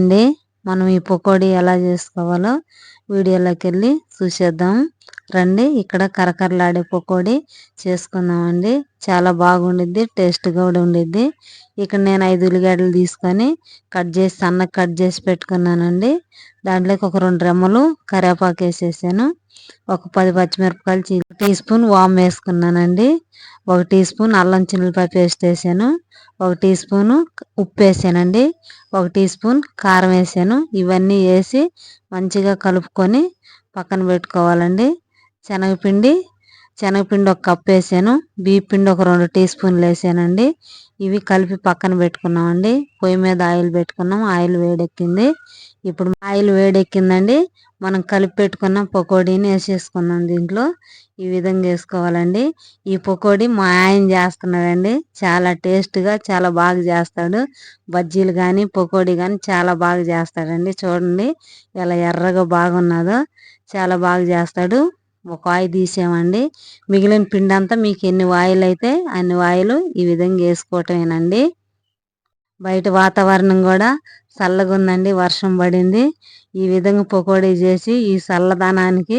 అండి. మనం ఈ పకోడీ ఎలా చేసుకోవాలో వీడియోలోకి వెళ్ళి చూసేద్దాం. రండి ఇక్కడ కరకరలాడే పకోడీ చేసుకుందామండి. చాలా బాగుండిద్ది టేస్ట్ కూడా ఉండిద్ది. ఇక్కడ నేను ఐదు ఉల్లిగడ్డలు తీసుకొని కట్ చేసి సన్నగా కట్ చేసి పెట్టుకున్నానండి. దాంట్లోకి ఒక రెండు రెమ్మలు కరివేపాకు వేసేసాను. ఒక పది పచ్చిమిరపకాయలు చీ టీ స్పూన్ వామ్ వేసుకున్నానండి. ఒక టీ స్పూన్ అల్లం చిల్లిపాయ పేస్ట్ వేసాను. ఒక టీ స్పూను ఉప్పు వేసానండి. ఒక టీ స్పూన్ కారం వేసాను. ఇవన్నీ వేసి మంచిగా కలుపుకొని పక్కన పెట్టుకోవాలండి. శనగపిండి శనగపిండి ఒక కప్ వేసాను బియ్య పిండి ఒక రెండు టీ స్పూన్లు వేసానండి. ఇవి కలిపి పక్కన పెట్టుకున్నామండి. పొయ్యి మీద ఆయిల్ పెట్టుకున్నాం ఆయిల్ వేడెక్కింది. ఇప్పుడు ఆయిల్ వేడెక్కిందండి. మనం కలిపి పెట్టుకున్న పకోడీని వేసేసుకున్నాం దీంట్లో. ఈ విధంగా వేసుకోవాలండి. ఈ పకోడీ మా ఆయన చేస్తున్నాడండి. చాలా టేస్ట్గా చాలా బాగా చేస్తాడు. బజ్జీలు కానీ పకోడీ కానీ చాలా బాగా చేస్తాడండి. చూడండి ఎలా ఎర్రగా బాగున్నదో చాలా బాగా చేస్తాడు. ఒక వాయి తీసామండి మిగిలిన పిండి అంతా మీకు ఎన్ని వాయిలు అయితే అన్ని వాయిలు ఈ విధంగా వేసుకోవటమేనండి. బయట వాతావరణం కూడా చల్లగా ఉందండి వర్షం పడింది. ఈ విధంగా పకోడీ చేసి ఈ చల్లదనానికి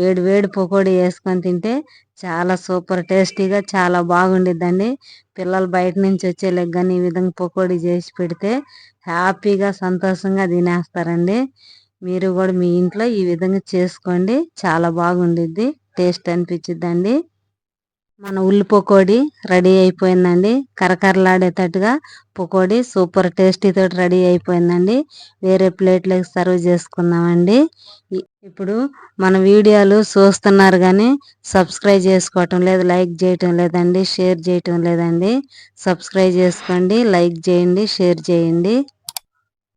వేడి వేడి పకోడీ వేసుకొని తింటే చాలా సూపర్ టేస్టీగా చాలా బాగుండిద్దండి. పిల్లలు బయట నుంచి వచ్చేలేక కానీ ఈ విధంగా పకోడీ చేసి పెడితే హ్యాపీగా సంతోషంగా తినేస్తారండి. మీరు కూడా మీ ఇంట్లో ఈ విధంగా చేసుకోండి. చాలా బాగుండిద్ది. టేస్ట్ అనిపించిద్దండి మన ఉల్లి పకోడీ రెడీ అయిపోయిందండి. కరకరలాడేటట్టుగా పకోడీ సూపర్ టేస్టీతో రెడీ అయిపోయిందండి. వేరే ప్లేట్లోకి సర్వ్ చేసుకుందామండి. ఇప్పుడు మన వీడియోలు చూస్తున్నారు కానీ సబ్స్క్రైబ్ చేసుకోవటం లేదు లైక్ చేయటం లేదండి షేర్ చేయటం లేదండి. సబ్స్క్రైబ్ చేసుకోండి లైక్ చేయండి షేర్ చేయండి.